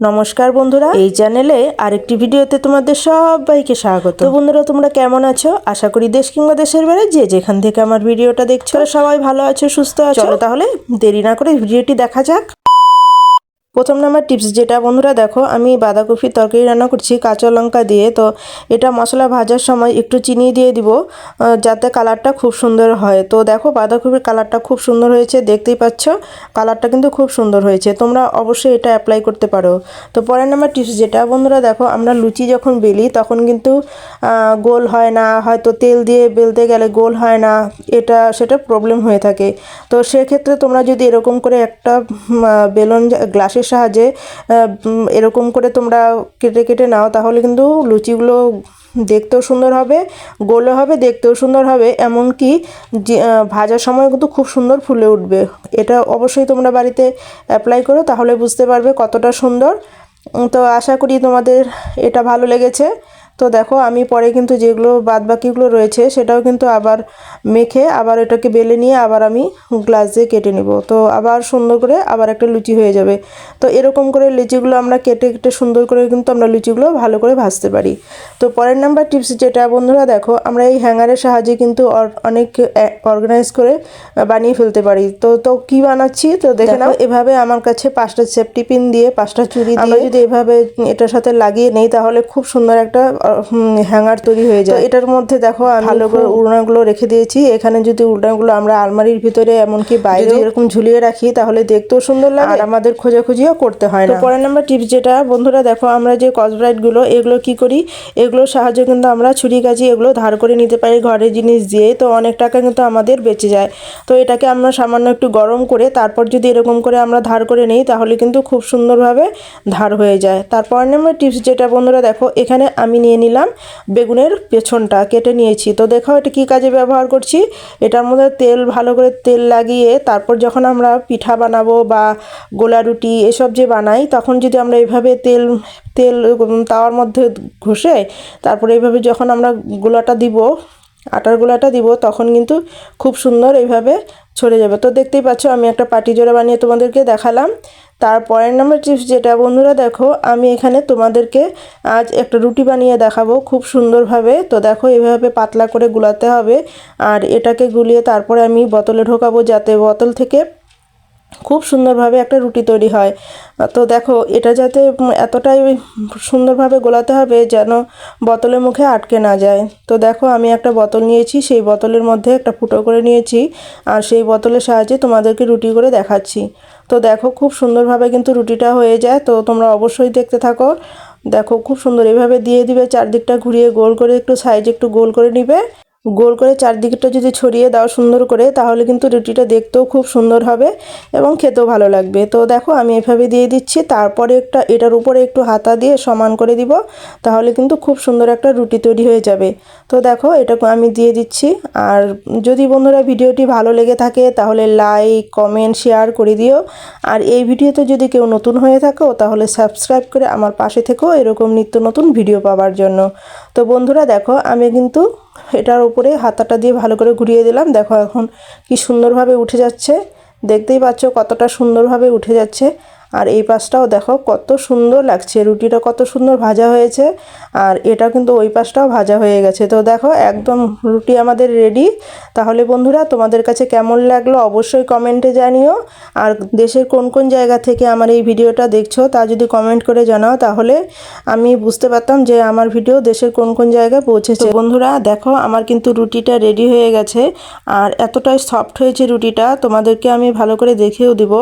নমস্কার বন্ধুরা। এই চ্যানেলে আরেকটি ভিডিওতে তোমাদের সবাইকে স্বাগত। তো বন্ধুরা তোমরা কেমন আছো? আশা করি দেশ কিংবা দেশের বাইরে যে যেখান থেকে আমার ভিডিওটা দেখছ সবাই ভালো আছো সুস্থ আছো। তাহলে দেরি না করে ভিডিওটি দেখা যাক। প্রথম নাম্বার টিপস যেটা বন্ধুরা দেখো আমি বাঁধাকপির তরকারি রান্না করছি কাঁচা লঙ্কা দিয়ে তো এটা মশলা ভাজার সময় একটু চিনি দিয়ে দিব যাতে কালারটা খুব সুন্দর হয়। তো দেখো বাঁধাকপির কালারটা খুব সুন্দর হয়েছে দেখতেই পাচ্ছ কালারটা কিন্তু খুব সুন্দর হয়েছে তোমরা অবশ্যই এটা অ্যাপ্লাই করতে পারো। তো পরের নাম্বার টিপস যেটা বন্ধুরা দেখো আমরা লুচি যখন বেলি তখন কিন্তু গোল হয় না হয়তো তেল দিয়ে বেলতে গেলে গোল হয় না এটা সেটা প্রবলেম হয়ে থাকে। তো সেক্ষেত্রে তোমরা যদি এরকম করে একটা আহ, গ্লাসের সাহায্যে এরকম করে তোমরা কেটে কেটে নাও, তাহলে কিন্তু লুচিগুলো দেখতেও সুন্দর হবে, গোলে হবে, দেখতেও সুন্দর হবে। এমনকি ভাজার সময় কিন্তু খুব সুন্দর ফুলে উঠবে। এটা অবশ্যই তোমরা বাড়িতে অ্যাপ্লাই করো, তাহলে বুঝতে পারবে কতটা সুন্দর। তো আশা করি তোমাদের এটা ভালো লেগেছে। তো দেখো আমি পরে কিন্তু যেগুলো বাদ বাকিগুলো রয়েছে সেটাও কিন্তু আবার মেখে আবার এটাকে বেলে নিয়ে আবার আমি গ্লাস দিয়ে কেটে নিব। তো আবার সুন্দর করে আবার একটা লুচি হয়ে যাবে। তো এরকম করে লুচিগুলো আমরা কেটে কেটে সুন্দর করে কিন্তু আমরা লুচিগুলো ভালো করে ভাজতে পারি। তো পরের নাম্বার টিপস যেটা বন্ধুরা দেখো আমরা এই হ্যাঙ্গারের সাহায্যে কিন্তু অর- অনেক অর্গানাইজ করে বানিয়ে ফেলতে পারি। তো তো কি বানাচ্ছি? তো দেখে নাও। এভাবে আমার কাছে পাঁচটা সেফটি পিন দিয়ে পাঁচটা চুড়ি দিয়ে যদি এভাবে এটার সাথে লাগিয়ে নেই তাহলে খুব সুন্দর একটা হ্যাঙ্গার তৈরি হয়ে যায়। এটার মধ্যে দেখো আমি ভালো করে উড়নাগুলো রেখে দিয়েছি। এখানে যদি উড়নাগুলো আমরা আলমারির ভিতরে এমনকি বাইরে এরকম ঝুলিয়ে রাখি তাহলে দেখতেও সুন্দর লাগে। আর আমাদের খোঁজাখুঁজিও করতে হয় না। পরের নাম্বার টিপস যেটা বন্ধুরা দেখো আমরা যে কসব্রাইটগুলো এগুলো কি করি? এগুলোর সাহায্যে কিন্তু আমরা ছুরি কাজি এগুলো ধার করে নিতে পারি ঘরের জিনিস দিয়ে তো অনেক টাকা কিন্তু আমাদের বেঁচে যায়। তো এটাকে আমরা সামান্য একটু গরম করে তারপর যদি এরকম করে আমরা ধার করে নিই তাহলে কিন্তু খুব সুন্দরভাবে ধার হয়ে যায়। তারপর নাম্বার টিপস যেটা বন্ধুরা দেখো এখানে আমি নিয়ে নিলাম। বেগুনের পেছনটা কেটে নিয়েছি। তো দেখো এটা কি কাজে ব্যবহার করছি? এটার মধ্যে তেল, ভালো করে তেল লাগিয়ে তারপর যখন আমরা পিঠা বানাবো বা গোলা রুটি এসব যে বানাই, তখন যদি আমরা এইভাবে তেল তেল তাওয়ার মধ্যে ঘষে তারপরে এইভাবে যখন আমরা গোলাটা দিব, আটার গোলাটা দিব, তখন কিন্তু খুব সুন্দর এইভাবে ছড়ে যাবে। তো দেখতেই পাচ্ছ, আমি একটা পাটি জোড়া বানিয়ে তোমাদেরকে দেখালাম। তারপরের নাম্বার টিপস যেটা বন্ধুরা দেখো, আমি এখানে তোমাদেরকে আজ একটা রুটি বানিয়ে দেখাবো খুব সুন্দরভাবে। তো দেখো, এভাবে পাতলা করে গুলাতে হবে আর এটাকে গুলিয়ে তারপরে আমি বোতলে ঢোকাবো যাতে বোতল থেকে খুব সুন্দরভাবে একটা রুটি তৈরি হয়। তো দেখো, এটা যাতে এতটাই সুন্দরভাবে গোলাতে হবে যেন বোতলের মুখে আটকে না যায়। তো দেখো, আমি একটা বোতল নিয়েছি, সেই বোতলের মধ্যে একটা ফুটো করে নিয়েছি আর সেই বোতলের সাহায্যে তোমাদেরকে রুটি করে দেখাচ্ছি। তো দেখো খুব সুন্দরভাবে কিন্তু রুটিটা হয়ে যায়, তো তোমরা অবশ্যই দেখতে থাকো। দেখো খুব সুন্দর এভাবে দিয়ে দিবে, চারদিকটা ঘুরিয়ে গোল করে একটু সাইজ একটু গোল করে নিবে। গোল করে চারদিকটা যদি ছড়িয়ে দাও সুন্দর করে, তাহলে কিন্তু রুটিটা দেখতেও খুব সুন্দর হবে এবং খেতেও ভালো লাগবে। তো দেখো, আমি এভাবে দিয়ে দিচ্ছি। তারপরে একটা, এটার উপরে একটু হাতা দিয়ে সমান করে দিব, তাহলে কিন্তু খুব সুন্দর একটা রুটি তৈরি হয়ে যাবে। তো দেখো, এটা আমি দিয়ে দিচ্ছি। আর যদি বন্ধুরা ভিডিওটি ভালো লেগে থাকে, তাহলে লাইক, কমেন্ট, শেয়ার করে দিও। আর এই ভিডিওতে যদি কেউ নতুন হয়ে থাকো, তাহলে সাবস্ক্রাইব করে আমার পাশে থেকেও এরকম নিত্য নতুন ভিডিও পাওয়ার জন্য। তো বন্ধুরা দেখো, আমি কিন্তু এটার উপরে হাতাটা দিয়ে ভালো করে ঘুরিয়ে দিলাম। দেখো এখন কি সুন্দরভাবে উঠে যাচ্ছে। দেখতেই পাচ্ছ কতটা সুন্দরভাবে উঠে যাচ্ছে। আর এই পাশটাও দেখো কত সুন্দর লাগছে, রুটিটা কত সুন্দর ভাজা হয়েছে আর এটা কিন্তু ওই পাশটাও ভাজা হয়ে গেছে। তো দেখো একদম রুটি আমাদের রেডি তাহলে বন্ধুরা তোমাদের কাছে কেমন লাগল অবশ্যই কমেন্টে জানিও। আর দেশের কোন কোন জায়গা থেকে আমার এই ভিডিওটা দেখছ তা যদি কমেন্ট করে জানাও তাহলে আমি বুঝতে পারতাম যে আমার ভিডিও দেশের কোন কোন জায়গায় পৌঁছেছে। বন্ধুরা দেখো আমার কিন্তু রুটিটা রেডি হয়ে গেছে আর এতটাই সফট হয়েছে রুটিটা। তোমাদেরকে আমি ভালো করে দেখিয়েও দিব।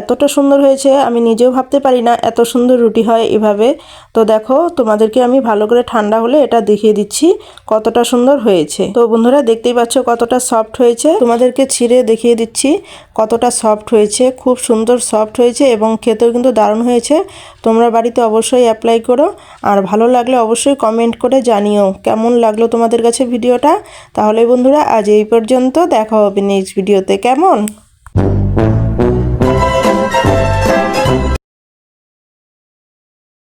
এতটা সুন্দর হয়েছে আমি নিজেও ভাবতে পারি না, এত সুন্দর রুটি হয় এভাবে। তো দেখো, তোমাদেরকে আমি ভালো করে ঠান্ডা হলে এটা দেখিয়ে দিচ্ছি কতটা সুন্দর হয়েছে। তো বন্ধুরা, দেখতেই পাচ্ছ কতটা সফট হয়েছে। তোমাদেরকে ছিঁড়ে দেখিয়ে দিচ্ছি কতটা সফট হয়েছে, খুব সুন্দর সফট হয়েছে এবং খেতেও কিন্তু দারুণ হয়েছে। তোমরা বাড়িতে অবশ্যই অ্যাপ্লাই করো। আর ভালো লাগলে অবশ্যই কমেন্ট করে জানিও কেমন লাগল তোমাদের কাছে ভিডিওটা। তাহলে বন্ধুরা, আজ এই পর্যন্ত দেখা হবে নেক্সট ভিডিওতে কেমন?